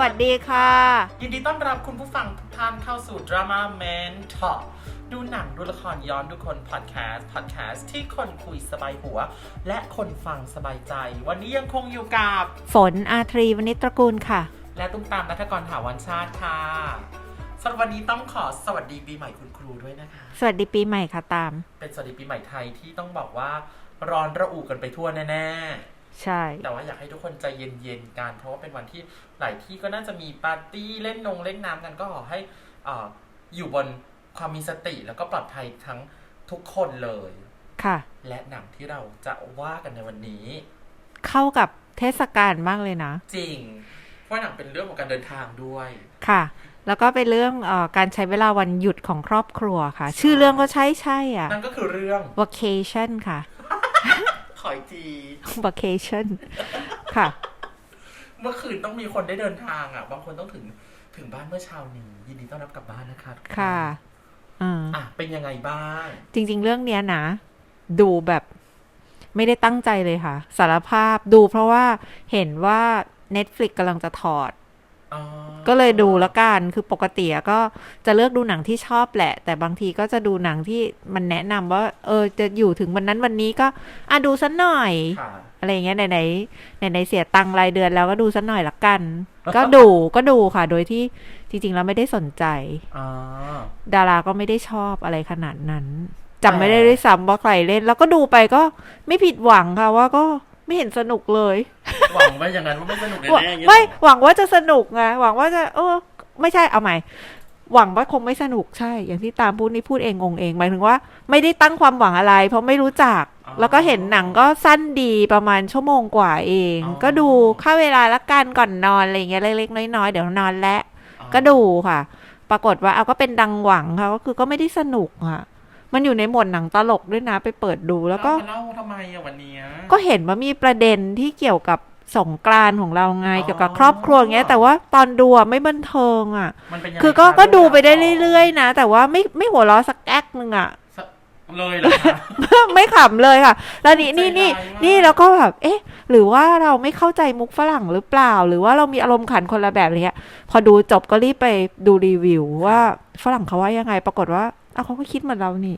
วัสดีค่ะ ยินดีต้อนรับคุณผู้ฟังทุกท่านเข้าสู่ Drama Man Talk ดูหนังดูละครย้อนดูคนพอดแคสต์พอดแคสต์ที่คนคุยสบายหัว และคนฟังสบายใจ วันนี้ยังคงอยู่กับ ฝนอาทรีวณิชตระกูลค่ะ และตุ้มตามนัทกรถาวันชาติค่ะสำหรับวันนี้ต้องขอสวัสดีปีใหม่คุณครูด้วยนะคะ สวัสดีปีใหม่ค่ะตาม เป็นสวัสดีปีใหม่ไทยที่ต้องบอกว่าร้อนระอุกันไปทั่วแน่ ใช่ๆแต่ว่าอยากให้ทุกคนใจเย็นๆกัน เพราะว่าเป็นวันที่หลายที่ก็น่าจะมีปาร์ตี้เล่นนงเล่นน้ำกันก็ขอให้อ่าอยู่บนความมีสติแล้วก็ปลอดภัยทั้งทุกคนเลย ค่ะ และหนังที่เราจะว่ากันในวันนี้ เข้ากับเทศกาลมากเลยนะ จริง เพราะหนังเป็นเรื่องของการเดินทางด้วย ค่ะ แล้วก็เป็นเรื่องเออการใช้เวลาวันหยุดของครอบครัวค่ะ ชื่อเรื่องก็ใช่ใช่อะ นั่นก็คือเรื่อง vacation ค่ะข อยที vacation ค่ะ เมื่อคืนต้องมีคนได้เดินทางอะ บางคนต้องถึงถึงบ้านเมื่อเช้านี้ ยินดีต้อนรับกลับบ้านนะคะทุกนค่ะอ่าอะเป็นยังไงบ้าง จริง ๆ เรื่องเนี้ยนะ ดูแบบไม่ได้ตั้งใจเลยค่ะ สารภาพดูเพราะว่าเห็นว่า Netflix กำลังจะถอดอ๋อ ก็เลยดูแล้วกันคือปกติอะก็จะเลือกดูหนังที่ชอบแหละ แต่บางทีก็จะดูหนังที่มันแนะนำว่า เออ จะอยู่ถึงวันนั้นวันนี้ก็อะดูสักหน่อยค่ะอะไรอย่างเงี้ยไหนไหนไหนไหนๆเสียตังค์รายเดือนแล้วก็ดูสักหน่อยละกัน ก็ดูก็ดูค่ะ โดยที่จริง ๆ แล้วไม่ได้สนใจอ๋อดาราก็ไม่ได้ชอบอะไรขนาดนั้นจำไม่ได้ด้วยซ้ำว่าใครเล่น แล้วก็ดูไปก็ไม่ผิดหวังค่ะว่าก็ ไม่เห็นสนุกเลย หวังไว้อย่างนั้นว่าไม่สนุกแน่หวังๆอย่างเงี้ยไม่หวังว่าจะสนุกไงหวังว่าจะ เออ ไม่ใช่เอาใหม่ หวังว่าคงไม่สนุกใช่ อย่างที่ตามพูดนี่พูดเองงงเองหมายถึงว่า ไม่ได้ตั้งความหวังอะไร เพราะไม่รู้จัก แล้วก็เห็นหนังก็สั้นดีประมาณชั่วโมงกว่าเอง ก็ดูค่าเวลาละกันก่อนนอนอะไรอย่างเงี้ยเล็กๆน้อยๆเดี๋ยวนอนแล้วอ๋อก็ดูค่ะ ปรากฏว่าเอาก็เป็นดังหวังค่ะก็คือก็ไม่ได้สนุกค่ะ มันอยู่ในหมวดหนังตลกด้วยนะไปเปิดดูแล้วก็เล่าทำไมอะวันเนี้ยก็เห็นว่ามีประเด็นที่เกี่ยวกับสงกรานต์ของเราไงอ๋อเกี่ยวกับครอบครัวอย่างเงี้ย แต่ว่าตอนดูอะไม่บันเทิงอะมันเป็นยังไงคือก็ะก็ดูไปได้วเรื่อยๆนะ แต่ว่าไม่ไม่หัวเราะสักแอ๊กนึงอะๆเลยเหรอคะไม่ขำเลยค่ะ แล้วนี่นี่นี่ใจร้ายมากนี่แล้วก็แบบเอ๊ะ หรือว่าเราไม่เข้าใจมุกฝรั่งหรือเปล่า หรือว่าเรามีอารมณ์ขันคนละแบบอะไรเงี้ยพอดูจบก็รีบไปดูรีวิวว่าฝรั่งเขาว่ายังไง ปรากฏว่า อ้าวเขาก็คิดเหมือนเรานี่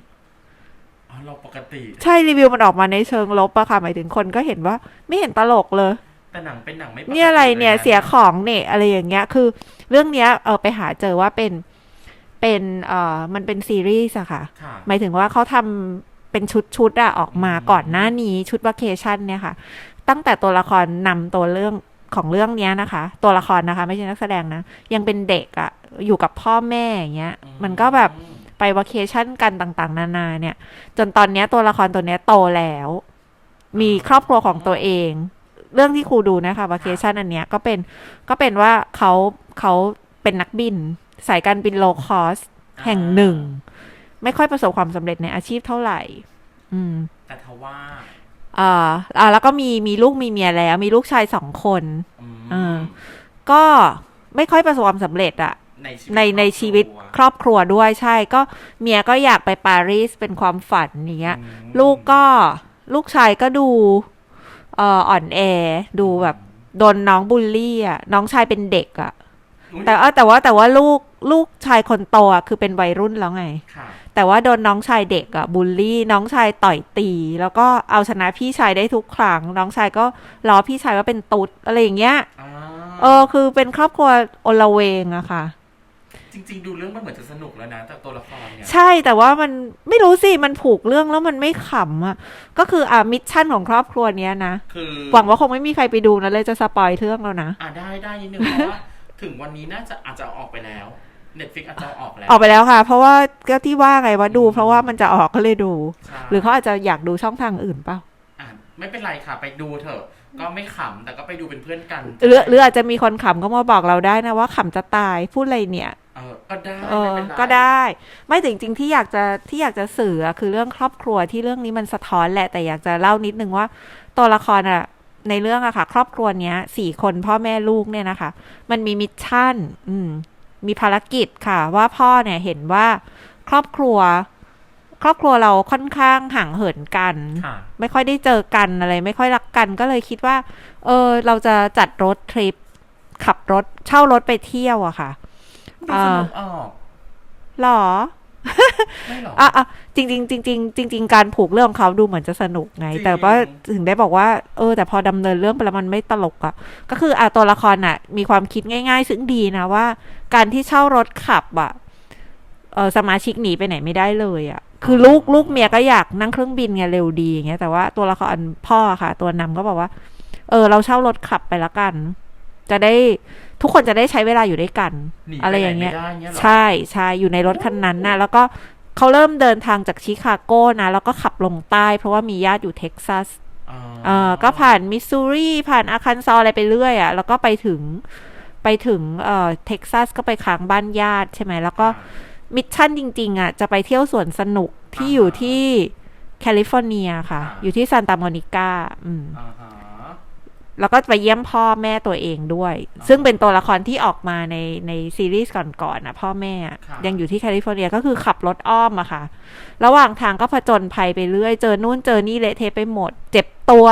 อ๋อเราปกติ ใช่รีวิวมันออกมาในเชิงลบอะค่ะหมายถึงคนก็เห็นว่าไม่เห็นตลกเลย แต่หนังเป็นหนังไม่ปกตินี่อะไรเนี่ยลเสียของเนี่ยอะไรอย่างเงี้ย คือ เรื่องเนี้ยเออไปหาเจอว่าเป็นเป็นเอ่อมันเป็นซีรีส์อะค่ะ ค่ะ หมายถึงว่าเขาทำเป็นชุดชุดๆอะออกมาอืม ก่อนหน้านี้ชุดว a เคชั่นเนี่ยค่ะ ตั้งแต่ตัวละครนำตัวเรื่องของเรื่องเนี้ยนะคะ ตัวละครนะคะ ไม่ใช่นักแสดงนะ ยังเป็นเด็กอะอยู่กับพ่อแม่อย่างเงี้ย มันก็แบบ อืม ไปว a เคชั่นกันต่างๆ นานาเนี่ย จนตอนเนี้ยตัวละครตัวเนี้ยโตแล้ว มีครอบครัวของตัวเอง เรื่องที่ครูดูนะคะว a เคชั่นอันเนี้ยก็เป็นก็เป็นว่าเขาเขาเป็นนักบิน สายการบินโลคอสแห่งหนึ่ง ไม่ค่อยประสบความสำเร็จในอาชีพเท่าไหร่ อืม แต่ทว่าอ่าอ่าแล้วก็มีมีลูกมีเมียแล้ว มีลูกชายสองคนอืมอ่าก็ไม่ค่อยประสบความสำเร็จอะ ในชีวิตในในชีวิตครอบครัวครอบครัวด้วยใช่ก็เมียก็อยากไปปารีสเป็นความฝันอย่างเงี้ยอืมลูกก็ลูกชายก็ดูเอ่ออ่อนแอดูแบบโดนน้องบูลลี่อะน้องชายเป็นเด็กอะอุ๊ยแต่ว่าแต่ว่าแต่ว่าลูกลูกชายคนโตอะคือเป็นวัยรุ่นแล้วไงค่ะแต่ว่าโดนน้องชายเด็กอะบูลลี่ น้องชายต่อยตี แล้วก็เอาชนะพี่ชายได้ทุกครั้ง น้องชายก็ล้อพี่ชายว่าเป็นตุ๊ดอะไรอย่างเงี้ยอ่าเออคือเป็นครอบครัวโอละเวงอะค่ะ จริง ๆ ดูเรื่องมันเหมือนจะสนุกแล้วนะแต่ตัวละครเนี่ยใช่แต่ว่ามันไม่รู้สิมันผูกเรื่องแล้วมันไม่ขำอะก็คืออะมิชชั่นของครอบครัวเนี้ยนะคือหวังว่าคงไม่มีใครไปดูนะเลยจะสปอยเรื่องแล้วนะอ่าได้ได้นิดนึงเพราะว่าถึงวันนี้น่าจะอาจจะเอาออกไปแล้ว Netflix อาจจะเอาออกแล้วออกไปแล้วค่ะ เพราะว่าก็ที่ว่าไงว่าดูอืมเพราะว่ามันจะออกก็เลยดูใช่หรือเขาอาจจะอยากดูช่องทางอื่นเปล่าอะไม่เป็นไรค่ะ ไปดูเถอะ ก็ไม่ขำแต่ก็ไปดูเป็นเพื่อนกันหรือหรืออาจจะมีคนขำก็มาบอกเราได้นะว่าขำจะตายพูดอะไรเนี่ย เออก็ได้เอไม่อเป็นไรก็ได้ ไม่แต่จริงๆที่อยากจะที่อยากจะสื่ออะคือเรื่องครอบครัวที่เรื่องนี้มันสะท้อนแหละแต่อยากจะเล่านิดนึงว่า ตัวละครอะในเรื่องอะค่ะ ครอบครัวเนี้ยสี่คนพ่อแม่ลูกเนี่ยนะคะ มันมีมิชชั่น อืม มีภารกิจค่ะ ว่าพ่อเนี่ยเห็นว่าครอบครัว ครอบครัวเราค่อนข้างห่างเหินกันค่ะไม่ค่อยได้เจอกันอะไร ไม่ค่อยรักกันก็เลยคิดว่า เออ เราจะจัดรถทริปขับรถเช่ารถไปเที่ยวอะค่ะ ดูสนุกออกหรอไม่หรออะอะจริงๆจริงๆจริงๆการผูกเรื่องของเขาดูเหมือนจะสนุกไงจริงแต่ว่าถึงได้บอกว่าเออ แต่พอดำเนินเรื่องไปแล้วมันไม่ตลกอะก็คืออะตัวละครอะ มีความคิดง่าย ๆ ซึ่งดีนะว่า การที่เช่ารถขับอะเออสมาชิกหนีไปไหนไม่ได้เลยอะคือลูกลูกเมียก็อยากนั่งเครื่องบินไงเร็วดีอย่างเงี้ยแต่ว่าตัวละครพ่อค่ะ ตัวนำก็บอกว่า เออ เราเช่ารถขับไปละกัน จะได้ ทุกคนจะได้ใช้เวลาอยู่ด้วยกันหนีปอะไรอย่างเงี้ยหนไม่ได้เงี้ยเหรอใช่ใช่อยู่ในรถคันนั้นนะแล้วก็เขาเริ่มเดินทางจากชิคาโกนะ แล้วก็ขับลงใต้ เพราะว่ามีญาติอยู่เท็กซัสอ๋อเออก็ผ่านมิสซูรีผ่านอาคันซออะไรไปเรื่อยอะ่ะ แล้วก็ไปถึงไปถึงเอ่อเท็กซัสก็ไปค้างบ้านญาติใช่ไหม แล้วก็มิชชั่นจริง ๆอะ จะไปเที่ยวสวนสนุกที่อยู่ที่แคลิฟอร์เนียค่ะ อยู่ที่ซานตาโมนิกาอืมอ่าฮะ แล้วก็ไปเยี่ยมพ่อแม่ตัวเองด้วย ซึ่งเป็นตัวละครที่ออกมาในในซีรีส์ก่อนๆนะพ่อแม่อะครับยังอยู่ที่แคลิฟอร์เนียก็คือขับรถอ้อมอะค่ะ ระหว่างทางก็ผจญภัยไปเรื่อย เจอนู่นเจอนี่เละเทะไปหมด เจ็บตัว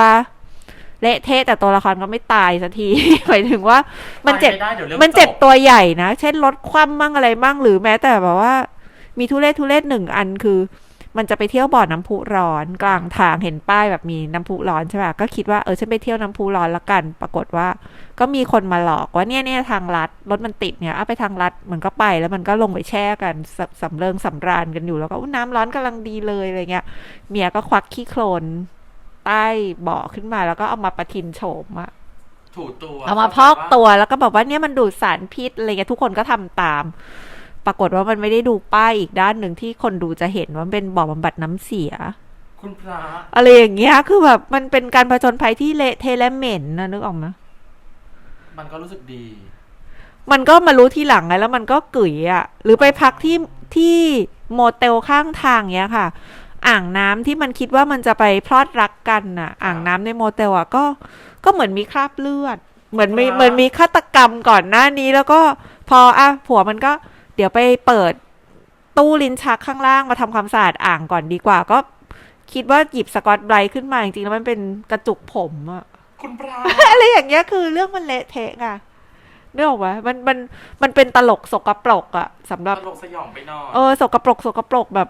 เละเทะแต่ตัวละครก็ไม่ตายสักทีหมายถึงว่ามันเจ็บไปไได้ดี๋ยวรื่องมันเจ็บจตัวใหญ่นะ เช่นรถคว่ำมั่งอะไรมั่งหรือแม้แต่แบบว่า มีทุเรศทุเรศหนึ่งอันคือ มันจะไปเที่ยวบ่อน้ำพุร้อน กลางทางเห็นป้ายแบบมีน้ำพุร้อนใช่ป่ะก็คิดว่าเออฉันไปเที่ยวน้ำพุร้อนละกัน ปรากฏว่า ก็มีคนมาหลอกว่าเนี่ยเนี่ยทางลัดรถมันติดเนี่ยเอาไปทางลัดมันก็ไปแล้วมันก็ลงไปแช่กันสสำเริงสำราญกันอยู่แล้วก็อุ๊ยน้ำร้อนกำลังดีเลยอะไรเงี้ยเมียก็ควักขี้โคลนใต้เบาะขึ้นมาแล้วก็เอามาประทินโฉมอะถูตัวเอามาพอกตัวแล้วก็บอกว่าเนี่ยมันดูดสารพิษอะไรเงี้ยทุกคนก็ทำตาม ปรากฏว่ามันไม่ได้ดูป้ายอีกด้านหนึ่งที่คนดูจะเห็นว่ามันเป็นบ่อบำบัดน้ำเสีย คุณพระอะไรอย่างเงี้ย คือแบบมันเป็นการผจญภัยที่เละเทะและเหม็นนะนึกออกไหมมันก็รู้สึกดี มันก็มารู้ทีหลังไงแล้วมันก็กึ๋ยอะ หรือไปพักที่ที่โมเตลข้างทางเงี้ยค่ะ อ่างน้ำที่มันคิดว่ามันจะไปพลอดรักกันน่ะ อ่างน้ำในโมเตลอะก็ ก็เหมือนมีคราบเลือด เหมือนมีว้าวเหมือนมีฆาตกรรมก่อนหน้านี้แล้วก็พออะผัวมันก็ เดี๋ยวไปเปิดตู้ลิ้นชักข้างล่างมาทำความสะอาดอ่างก่อนดีกว่า ก็คิดว่าหยิบสกอตไบรท์ขึ้นมาจริงๆแล้วมันเป็นกระจุกผมอะคุณพระอะไรอย่างเงี้ยคือเรื่องมันเละเทะไงนึกออกไหมมันมันมันเป็นตลกสกปรกอะสำหตรับลกสยองไปหน่อยเออสกปรกสกปรกแบบ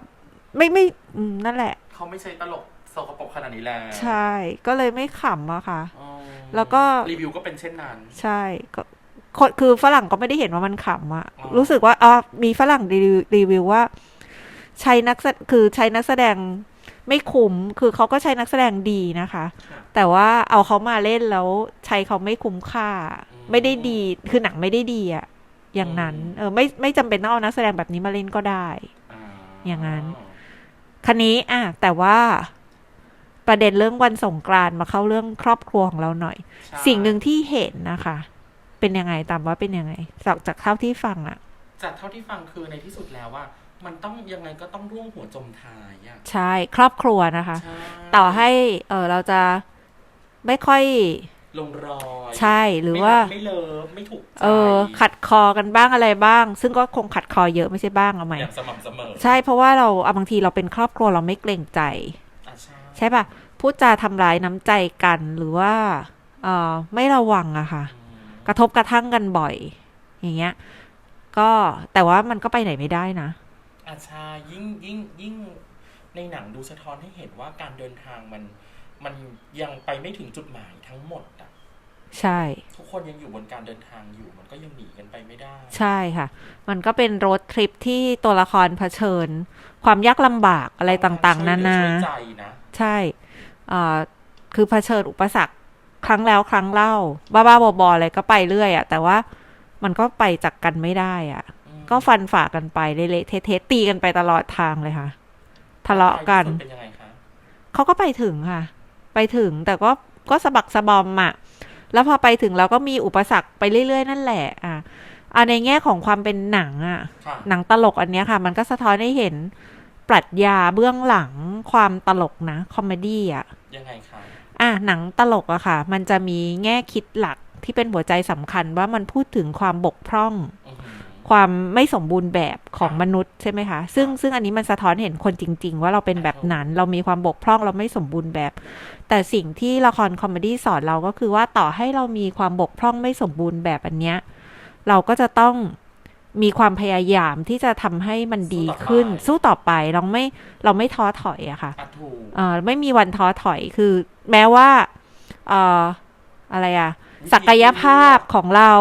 ไม่ไม่อืมนั่นแหละ เขาไม่ใช่ตลกสกปรกขนาดนี้แล้วใช่ ก็เลยไม่ขำอะค่ะอ๋อแล้วก็รีวิวก็เป็นเช่นนั้น ใช่ก็ คนคือฝรั่งก็ไม่ได้เห็นว่ามันขำอะอ๋อรู้สึกว่าอ๋อมีฝรั่งรีวิวรีวิวว่า ใช้นักแสคือใช้นักแสดงไม่คุ้ม คือเขาก็ใช้นักแสดงดีนะคะค่ะแต่ว่าเอาเขามาเล่นแล้วใช้เขาไม่คุ้มค่าอืมไม่ได้ดี คือหนังไม่ได้ดีอะอย่างนั้น เออ ไม่ไม่จำเป็นต้องเอานักแสดงแบบนี้มาเล่นก็ได้อ่าอย่างนั้น คันนี้อะแต่ว่าประเด็นเรื่องวันสงกรานต์มาเข้าเรื่องครอบครัวของเราหน่อยใช่สิ่งหนึ่งที่เห็นนะคะ เป็นยังไงตามว่าเป็นยังไงจากจากเท่าที่ฟังอะจากเท่าที่ฟังคือในที่สุดแล้วว่า มันต้องยังไงก็ต้องร่วมหัวจมท้ายอะใช่ครอบครัวนะคะใช่ต่อให้เออเราจะไม่ค่อยลงรอยใช่หรือว่าไม่รักไม่เลิฟไม่ถูกใจเออ ขัดคอกันบ้างอะไรบ้าง ซึ่งก็คงขัดคอเยอะไม่ใช่บ้างเอาใหม่อย่างสม่ำเสมอใช่เพราะว่าเราเอาบางทีเราเป็นครอบครัวเราไม่เกรงใจอะใช่ใช่ปะพูดจาทำร้ายน้ำใจกันหรือว่าเออไม่ระวังอะค่ะอืม กระทบกระทั่งกันบ่อย อย่างเงี้ย ก็แต่ว่ามันก็ไปไหนไม่ได้นะอะใช่ยิ่งยิ่งยิ่งในหนังดูสะท้อนให้เห็นว่าการเดินทางมัน มันยังไปไม่ถึงจุดหมายทั้งหมดอะใช่ ทุกคนยังอยู่บนการเดินทางอยู่มันก็ยังหนีกันไปไม่ได้ ใช่ค่ะ มันก็เป็นโรดทริปที่ตัวละครเผชิญ ความยากลำบากอะไรต่างๆ นานาช่วยเหลือช่วยใจนะใช่เอ่อคือเผชิญอุปสรรค ครั้งแล้วครั้งเล่า บ้าๆบอๆอะไรก็ไปเรื่อยอะแต่ว่ามันก็ไปจากกันไม่ได้อะอืมก็ฟันฝ่ากันไปเละๆเทะๆตีกันไปตลอดทางเลยค่ะ ทะเลาะกันท้ยที่สุดเป็นยังไงคะเขาก็ไปถึงค่ะ ไปถึงแต่ก็ก็สะบักสะบอมอะแล้วพอไปถึงเราก็มีอุปสรรคไปเรื่อยๆ นั่นแหละ อะอะในแง่ของความเป็นหนังอะค่ะ หนังตลกอันเนี้ยค่ะ มันก็สะท้อนให้เห็นปรัชญาเบื้องหลังความตลกนะ คอมเมดี้อะยังไงคะ อะหนังตลกอะค่ะ มันจะมีแง่คิดหลักที่เป็นหัวใจสำคัญว่ามันพูดถึงความบกพร่องอือหือความไม่สมบูรณ์แบบของมนุษย์ใช่ไหมคะ ซึ่งซึ่งอันนี้มันสะท้อนเห็นคนจริง ๆ ว่าเราเป็นแบบนั้น เรามีความบกพร่องเราไม่สมบูรณ์แบบ แต่สิ่งที่ละครคอมเมดี้สอนเราก็คือว่าต่อให้เรามีความบกพร่องไม่สมบูรณ์แบบอันเนี้ย เราก็จะต้อง มีความพยายามที่จะทำให้มันดีขึ้น สู้ต่อไปเราไม่เราไม่ท้อถอยอะค่ะอะถูกเอ่อไม่มีวันท้อถอยคือ แม้ว่าเอ่ออะไรอะศักยภาพของเรา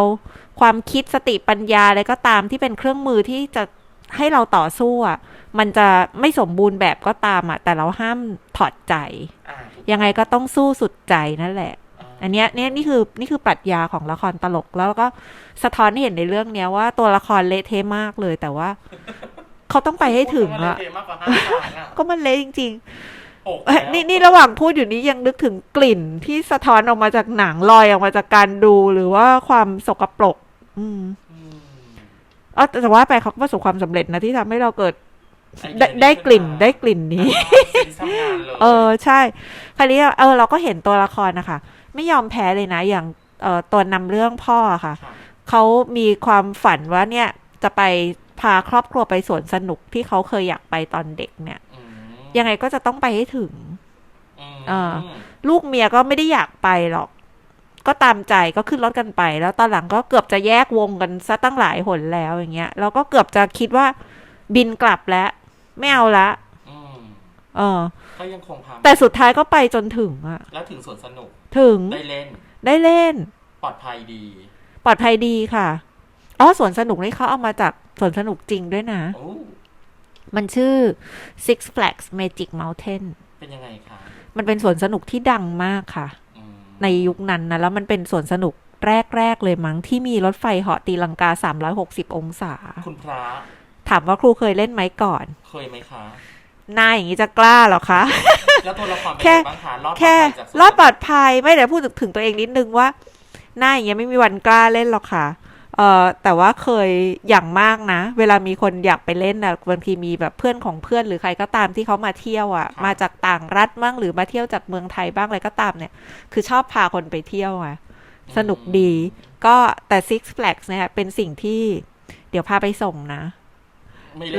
ความคิดสติปัญญาอะไรก็ตามที่เป็นเครื่องมือที่จะให้เราต่อสู้อะมันจะไม่สมบูรณ์แบบก็ตามอะแต่เราห้ามถอดใจอะถูกยังไงก็ต้องสู้สุดใจนั่นแหละ อะอันเนี้ยเนี่ยนี่คือนี่คือปรัชญาของละครตลกแล้วก็สะท้อนให้เห็นในเรื่องเนี้ยว่าตัวละครเละเทะมากเลยแต่ว่า เขาต้องไปให้ถึงพูดอะว่าเละเทมากกว่าห้าครั้งอะก็มันเละจริงๆอกเอ้ยแล้วนี่นี่ระหว่างพูดอยู่นี้ยังนึกถึงกลิ่นที่สะท้อนออกมาจากหนังลอยออกมาจากการดูหรือว่าความสกปรก อืมอืมเออแต่ว่าไปเขาก็ประสบความสำเร็จนะที่ทำให้เราเกิดไอได้เยได้กลิ่นขึ้มาได้กลิ่นนี้อ่าสิ่งที่ทำงานเลยเออใช่ คราวนี้เออเราก็เห็นตัวละครนะคะ ไม่ยอมแพ้เลยนะ อย่างเออตัวนำเรื่องพ่ออะค่ะค่ะ เขามีความฝันว่าเนี่ยจะไปพาครอบครัวไปสวนสนุกที่เขาเคยอยากไปตอนเด็กเนี่ยอืมยังไงก็จะต้องไปให้ถึงอืมเออลูกเมียก็ไม่ได้อยากไปหรอก ก็ตามใจก็ขึ้นรถกันไป แล้วตอนหลังก็เกือบจะแยกวงกันซะตั้งหลายหนแล้วอย่างเงี้ย แล้วก็เกือบจะคิดว่าบินกลับแล้ว ไม่เอาละอืมอืม เออ ก็ยังคงพาแต่สุดท้ายก็ไปจนถึงอะแล้วถึงสวนสนุกถึงได้เล่น ได้เล่น ปลอดภัยดี ปลอดภัยดีค่ะอ๋อสวนสนุกนี่เขาเอามาจากสวนสนุกจริงด้วยนะ โอ้มันชื่อ Six Flags Magic Mountain เป็นยังไงคะมันเป็นสวนสนุกที่ดังมากค่ะ อืมในยุคนั้นนะ แล้วมันเป็นสวนสนุกแรก ๆ เลยมั้งที่มีรถไฟเหาะตีลังกา 360 องศา คุณพระถามว่าครูเคยเล่นไหมก่อน เคยไหมคะห น้าอย่างนี้จะกล้าเหรอคะ แล้วตัวละครเป็นแค่ยังไงบ้างคะรอดปลอดแค่ภัยจากสวนรอดปลอดภัยไม่เดี๋ยวพูดถึงตัวเองนิดนึงว่าหน้าอย่างเงี้ยไม่มีวันกล้าเล่นหรอกค่ะเอ่อแต่ว่าเคยอย่างมากนะ เวลามีคนอยากไปเล่นนะบางทีมีแบบเพื่อนของเพื่อนหรือใครก็ตามที่เขามาเที่ยวอะ่ะ มาจากต่างรัฐบ้างหรือมาเที่ยวจากเมืองไทยบ้างอะไรก็ตามเนี่ย คือชอบพาคนไปเที่ยวอะสนุกดี ก็แต่ Six Flags เนี่ยเป็นสิ่งที่เดี๋ยวพาไปส่งนะไม่เล่น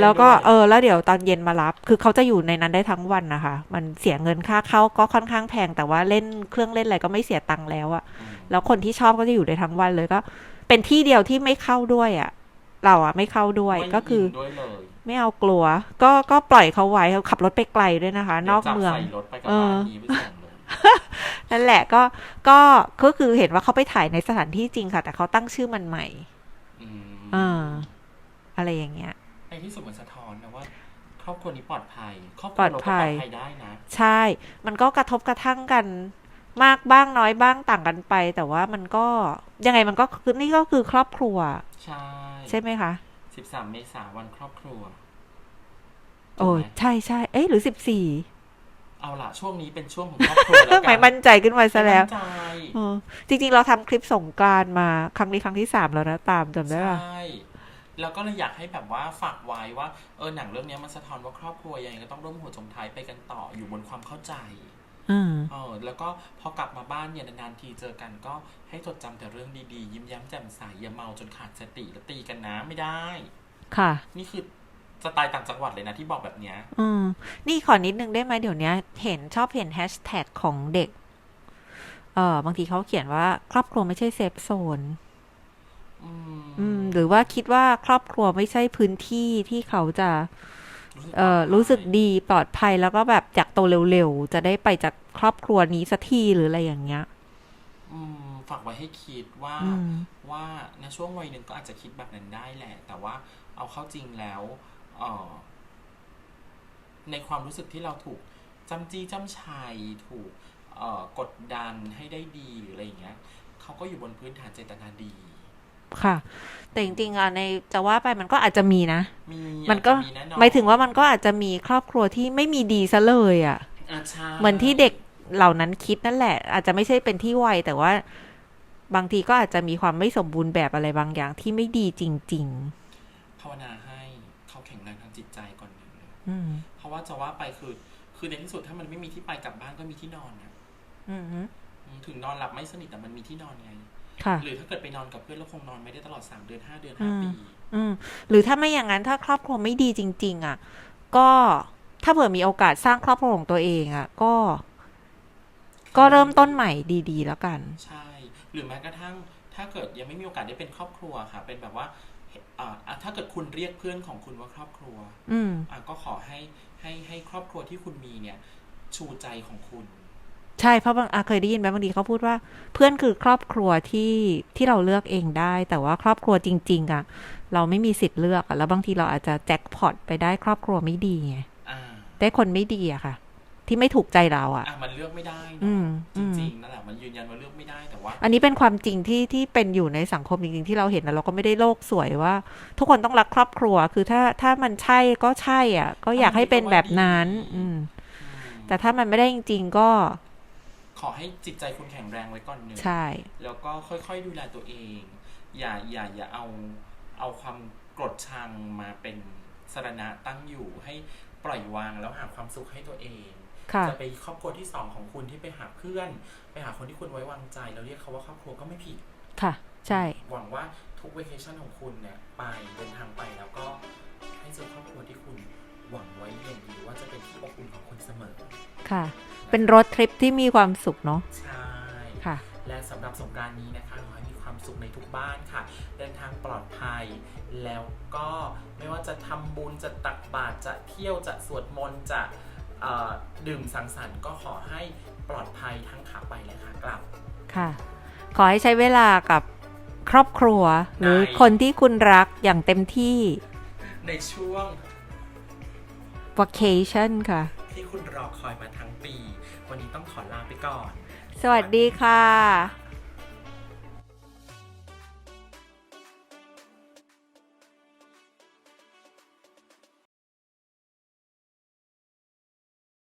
แล้วก็ด้วยเออแล้วเดี๋ยวตอนเย็นมารับ คือเขาจะอยู่ในนั้นได้ทั้งวันนะคะ มันเสียเงินค่าเข้าก็ค่อนข้างแพง แต่ว่าเล่นเครื่องเล่นอะไรก็ไม่เสียตังค์แล้วอะมแล้วคนที่ชอบก็จะอยู่ได้ทั้งวันเลยก็ เป็นที่เดียวที่ไม่เข้าด้วยอะเราอะไม่เข้าด้วยไม่ก็คือนด้วยเลยไม่เอากลัว ก็ก็ปล่อยเขาไว้เขาขับรถไปไกลด้วยนะคะ นอกดี๋ยวจับเมืองใส่รถไปกับเออบ้านนี้ไปส่งเลยนั่นแหละก็ก็ก็คือเห็นว่าเขาไปถ่ายในสถานที่จริงค่ะ แต่เขาตั้งชื่อมันใหม่อืมอ่าอะไรอย่างเงี้ย ในที่สุดมันสะท้อนนะว่าครอบครัวนี้ปลอดภัยครอบคปรัลวอดเราก็ภัปลอยดภัยได้นะใช่ มันก็กระทบกระทั่งกันมากบ้างน้อยบ้างต่างกันไป แต่ว่ามันก็ยังไงมันก็คือนี่ก็คือครอบครัว ใช่ ใช่ไหมคะสิบสามเมษาวันครอบครัว โอ้ถูกไหมใช่ใช่เอ๊ะหรือสิบสี่เอาล่ะช่วงนี้เป็นช่วงของครอบครัวแล้วหมายมั่นใจขึ้นมาซะแล้วไม่มั่นใจเออจริง ๆ เราทำคลิปสงกรานต์มา ครั้งนี้ครั้งที่สามแล้วนะตามจำได้ป่ะใช่ แล้วก็เลยอยากให้แบบว่าฝากไว้ว่าเออหนังเรื่องนี้มันสะท้อนว่าครอบครัวยังไงก็ต้องร่วมหัวจมท้ายไปกันต่ออยู่บนความเข้าใจอืมเออแล้วก็พอกลับมาบ้านเนี่ยนานๆทีเจอกันก็ให้จดจำแต่เรื่องดีๆ ยิ้มแย้มแจ่มใสอย่าเมาจนขาดสติแล้วตีกันนะไม่ได้ ค่ะ นี่คือสไตล์ต่างจังหวัดเลยนะที่บอกแบบเนี้ย อืม นี่ขอนิดนึงได้ไหมเดี๋ยวนี้เห็นชอบเห็นแฮชแท็กของเด็ก เออบางทีเขาเขียนว่า ครอบครัวไม่ใช่เซฟโซน อืมอืม หรือว่าคิดว่าครอบครัวไม่ใช่พื้นที่ที่เขาจะรู้สึกเอ่อปลดภัยรู้สึกดีปลอดภัยแล้วก็แบบอยากโตเร็วๆ จะได้ไปจากครอบครัวนี้สักทีหรืออะไรอย่างเงี้ย อืมฝากไว้ให้คิดว่าอืม ว่าในช่วงวัยหนึ่งก็อาจจะคิดแบบนั้นได้แหละ แต่ว่าเอาเข้าจริงแล้วเออในความรู้สึกที่เราถูกจำจี้จำชัยถูกเอ่อกดดันให้ได้ดีหรืออะไรอย่างเงี้ยเขาก็อยู่บนพื้นฐานเจตนาดี ค่ะ แต่จริงๆอะในจะว่าไปมันก็อาจจะมีนะมีมันก็อาจจะแน่นอนหมายถึงว่ามันก็อาจจะมีครอบครัวที่ไม่มีดีซะเลยอะอะใช่เหมือนที่เด็กเหล่านั้นคิดนั่นแหละ อาจจะไม่ใช่เป็นที่วัยแต่ว่าบางทีก็อาจจะมีความไม่สมบูรณ์แบบอะไรบางอย่างที่ไม่ดีจริงภาวนาให้เขาแข็งแรงทางจิตใจก่อนหนึ่งเลยๆอืมเพราะว่าจะว่าไปคือ คือในที่สุดถ้ามันไม่มีที่ไปกลับบ้านก็มีที่นอนนะอืมฮึอืมถึงนอนหลับไม่สนิทแต่มันมีที่นอนไงค่ะ หรือถ้าเกิดไปนอนกับเพื่อนแล้วคงนอนไม่ได้ตลอด3เดือน5เดือนอืม5ปีออืมหรือถ้าไม่อย่างนั้นถ้าครอบครัวไม่ดีจริง ๆ อะ ก็ถ้าเผื่อมีโอกาสสร้างครอบครัวของตัวเองอะ ก็ ก็เริ่มต้นใหม่ดีๆ แล้วกัน ใช่ หรือแม้กระทั่ง ถ้าเกิดยังไม่มีโอกาสได้เป็นครอบครัวค่ะ เป็นแบบว่าอ่าอะถ้าเกิดคุณเรียกเพื่อนของคุณว่าครอบครัว อืมอะก็ขอให้ให้ให้ครอบครัวที่คุณมีเนี่ย ชูใจของคุณ ใช่เพราะบางอาเคยได้ยินไหมบางทีเขาพูดว่า เพื่อนคือครอบครัวที่ที่เราเลือกเองได้ แต่ว่าครอบครัวจริง ๆอะ เราไม่มีสิทธิ์เลือกอะแล้วบางทีเราอาจจะแจ็คพอตไปได้ครอบครัวไม่ดีไงอ่าได้คนไม่ดีอะค่ะ ที่ไม่ถูกใจเราอะอะมันเลือกไม่ได้อืเนาะมจอืมริงๆนั่นแหละมันยืนยันว่าเลือกไม่ได้แต่ว่า อันนี้เป็นความจริงที่ที่เป็นอยู่ในสังคมจริงๆที่เราเห็นแล้วเราก็ไม่ได้โลกสวยว่า ทุกคนต้องรักครอบครัว คือถ้าถ้ามันใช่ก็ใช่อะ ก็อยากให้เป็นแบบนั้น อืมอืมแต่ถ้ามันไม่ได้จริง ๆ ก็ ขอให้จิตใจคุณแข็งแรงไว้ก่อนหนึ่งใช่ แล้วก็ค่อยๆดูแลตัวเอง อย่าอย่าอย่าเอาเอาความโกรธชังมาเป็นสรณะตั้งอยู่ให้ปล่อยวางแล้วหาความสุขให้ตัวเองค่ะจะไปครอบครัวที่สองของคุณที่ไปหาเพื่อน ไปหาคนที่คุณไว้วางใจ แล้วเรียกเขาว่าครอบครัวก็ไม่ผิด ค่ะ ใช่ หวังว่าทุกเวเคชั่นของคุณเนี่ยไปเดินทางไปแล้วก็ให้เจอครอบครัวที่คุณ หวังไว้อย่างดีว่าจะเป็นที่อบอุ่นของคุณเสมอ ค่ะ เป็นรถทริปที่มีความสุขเนาะ ใช่ ค่ะ และสำหรับสงกรารนี้นะคะขอให้มีความสุขในทุกบ้านค่ะ เดินทางปลอดภัย แล้วก็ไม่ว่าจะทำบุญ จะตักบาตร จะเที่ยว จะสวดมนต์ จะเอ่อดื่มสังสรรค์ก็ขอให้ปลอดภัยทั้งขาไปและขากลับ ค่ะ ขอให้ใช้เวลากับครอบครัว หรือได้คนที่คุณรักอย่างเต็มที่ ในช่วง vacation ค่ะ ที่คุณรอคอยมาทั้งปี วันนี้ต้องขอลาไปก่อน สวัสดีค่ะ